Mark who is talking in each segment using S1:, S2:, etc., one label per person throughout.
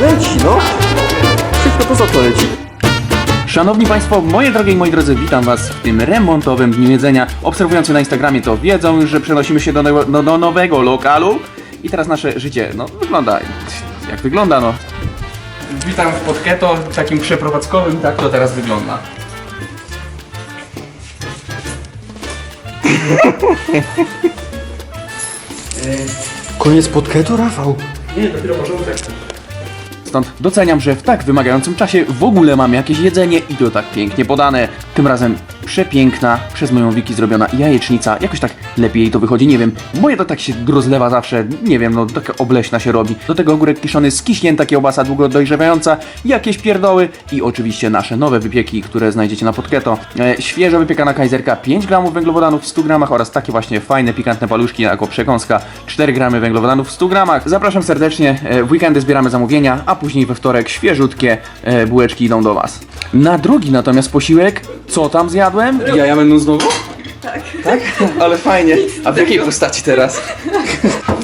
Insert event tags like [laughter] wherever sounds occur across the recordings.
S1: Leci, no. Wszystko to za to leci.
S2: Szanowni Państwo, moje drogie i moi drodzy, witam Was w tym remontowym dniu jedzenia. Obserwujący na Instagramie to wiedzą już, że przenosimy się do, no, do, do nowego lokalu i teraz nasze życie, no, wygląda jak wygląda, no. Witam w Podketo, takim przeprowadzkowym, tak to teraz wygląda.
S1: Koniec podketu, Rafał.
S2: Nie, dopiero porządek. Stąd doceniam, że w tak wymagającym czasie w ogóle mamy jakieś jedzenie i to tak pięknie podane. Tym razem przepiękna, przez moją wiki zrobiona jajecznica. Jakoś tak lepiej jej to wychodzi, nie wiem. Moje to tak się rozlewa zawsze, nie wiem, no taka obleśna się robi. Do tego ogórek kiszony, skiśnięta kiełbasa długo dojrzewająca, jakieś pierdoły i oczywiście nasze nowe wypieki, które znajdziecie na Podketo. E, świeżo wypiekana kajzerka, 5 gramów węglowodanów w 100 gramach oraz takie właśnie fajne, pikantne paluszki jako przekąska, 4 gramy węglowodanów w 100 gramach. Zapraszam serdecznie, e, w weekendy zbieramy zamówienia, a później we wtorek świeżutkie e, bułeczki idą do Was. Na drugi natomiast posiłek, co tam zjadłem? Jaja będą znowu? Tak. Tak? Ale fajnie. A w jakiej postaci teraz?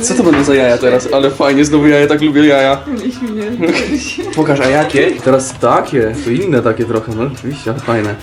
S2: Co to będą za jaja teraz? Ale fajnie, znowu jaja, tak lubię jaja. Pokaż, a jakie? Teraz takie, to inne takie trochę, no rzeczywiście, ale fajne.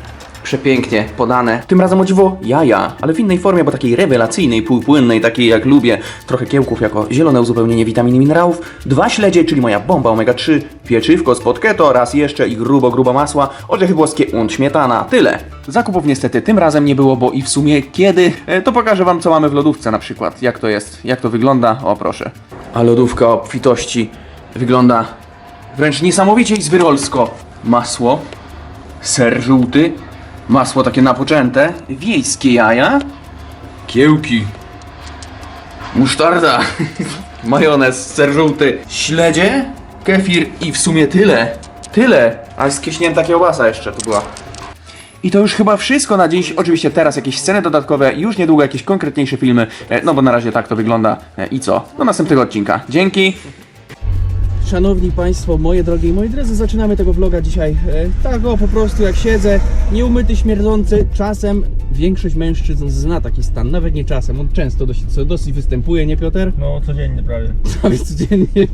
S2: Przepięknie podane. Tym razem o dziwo jaja, ale w innej formie, bo takiej rewelacyjnej, półpłynnej, takiej jak lubię. Trochę kiełków jako zielone uzupełnienie witamin i minerałów. Dwa śledzie, czyli moja bomba omega-3. Pieczywko z keto, raz jeszcze i grubo, grubo masła. Orzechy włoskie und śmietana. Tyle. Zakupów niestety tym razem nie było, bo i w sumie kiedy, e, to pokażę wam co mamy w lodówce na przykład. Jak to jest, jak to wygląda. O proszę. A lodówka obfitości wygląda wręcz niesamowicie i zwyrolsko. Masło, ser żółty, masło takie napoczęte, wiejskie jaja, kiełki, musztarda, [laughs] majonez, ser żółty, śledzie, kefir i w sumie tyle. Tyle, a skiśnięta kiełbasa jeszcze tu była. I to już chyba wszystko na dziś. Oczywiście teraz jakieś sceny dodatkowe, już niedługo jakieś konkretniejsze filmy, e, no bo na razie tak to wygląda. E, I co? Do następnego odcinka. Dzięki!
S3: Szanowni Państwo, moje drogie i moi drodzy, zaczynamy tego vloga dzisiaj. E, tak o, po prostu jak siedzę, nieumyty, śmierdzący, czasem większość mężczyzn zna taki stan, nawet nie czasem, on często dosyć, dosyć występuje, nie Piotr?
S4: No, codziennie prawie. [laughs]
S3: Prawie codziennie.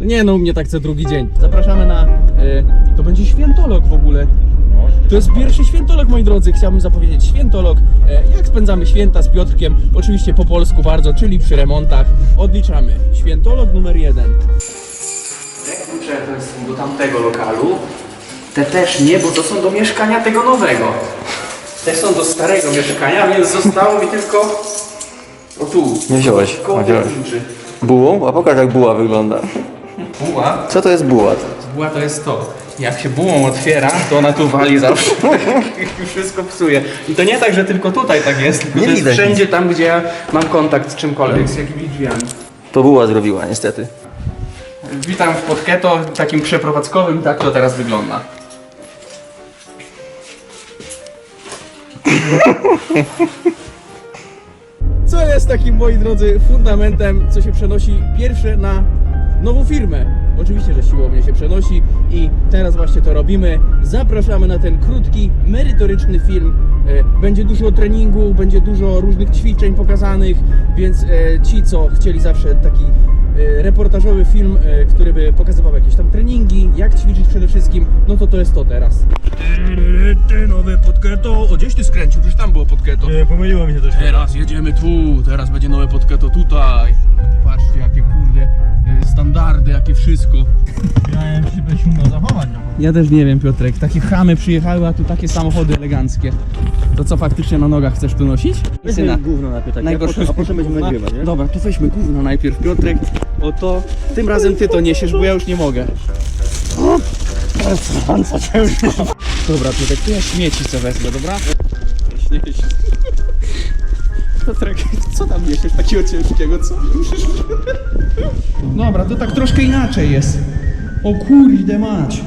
S3: No nie no, u mnie tak co drugi dzień. Zapraszamy na, e, to będzie świętolog w ogóle.
S4: No,
S3: To jest pierwszy świętolog, moi drodzy. Chciałbym zapowiedzieć świętolog. E, jak spędzamy święta z Piotrkiem? Oczywiście po polsku bardzo, czyli przy remontach. Odliczamy. Świętolog numer jeden.
S2: Te klucze to są do tamtego lokalu. Te też nie, bo to są do mieszkania tego nowego. Te są do starego mieszkania, więc zostało mi tylko... O tu.
S1: Nie wziąłeś,
S2: Koło
S1: wziąłeś.
S2: kluczy.
S1: Bułą? A pokaż jak buła wygląda.
S2: Buła.
S1: Co to jest buła?
S2: Buła to jest to. Jak się bułą otwiera, to ona tu wali zawsze. [laughs] [laughs] I wszystko psuje. I to nie tak, że tylko tutaj tak jest. tylko
S1: Nie
S2: to jest
S1: widać
S2: wszędzie tam, gdzie ja mam kontakt z czymkolwiek, z jakimiś drzwiami.
S1: To buła zrobiła, niestety.
S2: Witam w Podketo, takim przeprowadzkowym, tak to teraz wygląda. [laughs]
S3: Co jest takim, moi drodzy, fundamentem, co się przenosi pierwsze na nową firmę. Oczywiście, że siłownie się przenosi i teraz właśnie to robimy. Zapraszamy na ten krótki, merytoryczny film. E, Będzie dużo treningu, będzie dużo różnych ćwiczeń pokazanych, więc e, ci, co chcieli zawsze taki reportażowy film, e, który by pokazywał jakieś tam treningi, jak ćwiczyć przede wszystkim, no to to jest to teraz. Ty, nowe podketo. O, gdzieś ty skręcił, już tam było podketo.
S4: Nie, pomyliło mi się coś.
S3: Teraz jedziemy tu, teraz będzie nowe podketo tutaj. Patrzcie jakie y, standardy, jakie wszystko.
S4: Miałem się zachować.
S3: Ja też nie wiem Piotrek, takie chamy przyjechały, a tu takie samochody eleganckie. To co faktycznie na nogach chcesz tu nosić? Syna.
S4: gówno na pytanie.
S3: Najgorsze.
S4: A potem będziemy nagrywać, nie?
S3: Dobra, to weźmy gówno najpierw Piotrek. O to, tym razem ty to niesiesz, bo ja już nie mogę. Dobra Piotrek, to ja śmieci co wezmę, dobra? Nieś. Piotrek, co tam niesiesz takiego ciężkiego, co? Dobra, to tak troszkę inaczej jest. O kurde mać.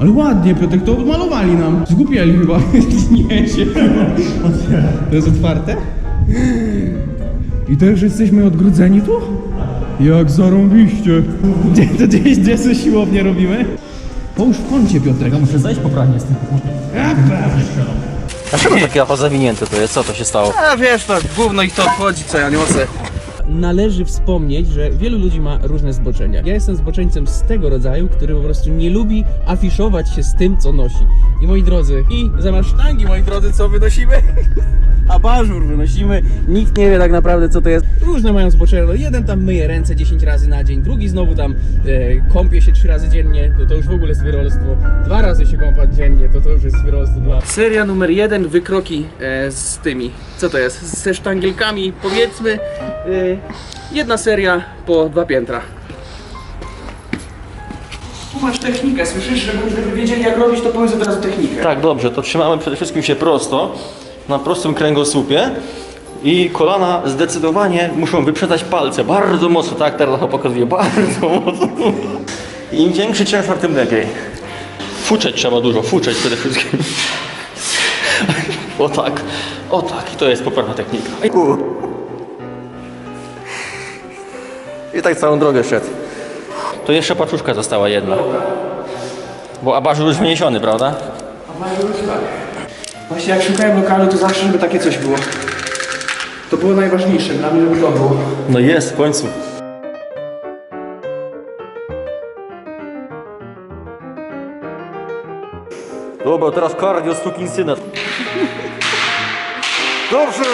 S3: Ale ładnie, Piotrek, to odmalowali nam. Zgubieli chyba. [laughs] Nie się. To jest otwarte? I to już jesteśmy odgrodzeni tu? Jak zarąbiście. Gdzie, to gdzieś, gdzie sobie siłownię robimy? Połóż w kącie, Piotrek.
S4: Ja muszę zejść poprawnie z tym.
S1: Dlaczego takie afa zawinięte to jest? Co to się stało?
S2: A wiesz, to gówno ich to obchodzi, co ja niosę. należy wspomnieć, że wielu ludzi ma różne zboczenia. Ja jestem zboczeńcem z tego rodzaju, który po prostu nie lubi afiszować się z tym, co nosi. I moi drodzy, i zamiast sztangi, moi drodzy, co wynosimy? [laughs] Abażur wynosimy. Nikt nie wie tak naprawdę, co to jest. Różne mają zboczenia. No, jeden tam myje ręce 10 razy na dzień, drugi znowu tam e, kąpie się 3 razy dziennie. To, to już w ogóle jest wyrolstwo. Dwa razy się kąpać dziennie, to to już jest wyrolstwo. Dwa. Seria numer jeden, wykroki e, z tymi. Co to jest? Ze sztangielkami, powiedzmy. E, jedna seria po dwa piętra. Tu masz technikę, słyszysz, żeby, żeby wiedzieli jak robić, to powiedz od razu technikę.
S1: Tak, dobrze, to trzymamy przede wszystkim się prosto, na prostym kręgosłupie i kolana zdecydowanie muszą wyprzedzać palce, bardzo mocno, tak teraz to pokazuję, bardzo mocno. Im większy ciężar, tym lepiej. Fuczeć trzeba dużo, fuczeć przede wszystkim. O tak, o tak, to jest poprawna technika. U. I tak całą drogę szedł. To jeszcze paczuszka została jedna. Bo abażur już wyniesiony, prawda?
S2: Właśnie jak szukałem lokalu, to zawsze, żeby takie coś było. To było najważniejsze dla mnie, żeby to było.
S1: No jest, w końcu. Dobra, teraz kardio syna. Dobrze!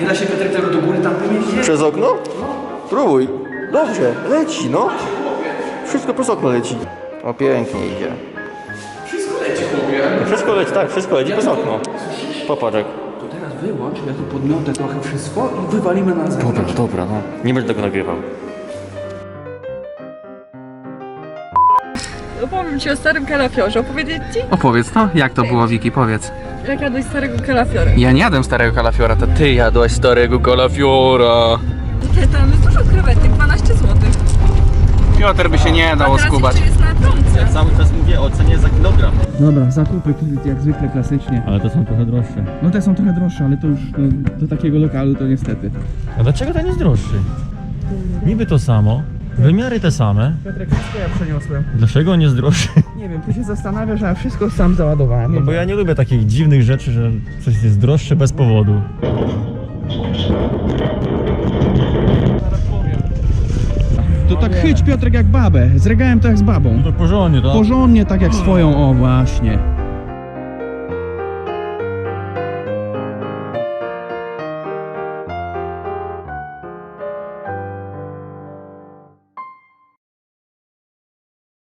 S2: Nie da się Piotrek tego do góry tam pomieścić?
S1: Przez okno? Próbuj. Dobrze, leci, no. Wszystko przez okno leci. O, pięknie idzie.
S2: Wszystko leci, chłopie.
S1: Wszystko leci, tak, wszystko leci przez okno. Popatrzek.
S2: To teraz wyłącz, ja tu podmiotę trochę wszystko i wywalimy na zewnątrz.
S1: Dobra, dobra, no. Nie będę tego nagrywał.
S5: Opowiem ci o starym kalafiorze. Opowiedzieć ci?
S6: Opowiedz no, jak to było Wiki, powiedz.
S5: Jak jadłeś starego kalafiora?
S6: Ja nie jadłem starego kalafiora, to ty jadłaś starego kalafiora.
S5: Tam jest dużo krewetek, 12 zł.
S6: Piotr by się nie dał skubać.
S5: promce.
S1: Cały czas mówię o cenie za kilogram.
S2: Dobra, zakupy jak zwykle klasycznie.
S4: Ale to są trochę droższe.
S2: No te są trochę droższe, ale to już no, do takiego lokalu to niestety.
S4: A dlaczego ten jest droższy? Niby to samo, wymiary te same.
S2: Piotrek, wszystko ja przeniosłem.
S4: Dlaczego on jest droższy?
S2: Nie wiem, tu się zastanawiasz, a wszystko sam załadowałem.
S4: No bo ja nie lubię takich dziwnych rzeczy, że coś jest droższe bez powodu.
S2: Tak chyć Piotrek jak babę. Z regałem to jak z babą.
S4: To porządnie, tak?
S2: Porządnie tak jak swoją, o właśnie.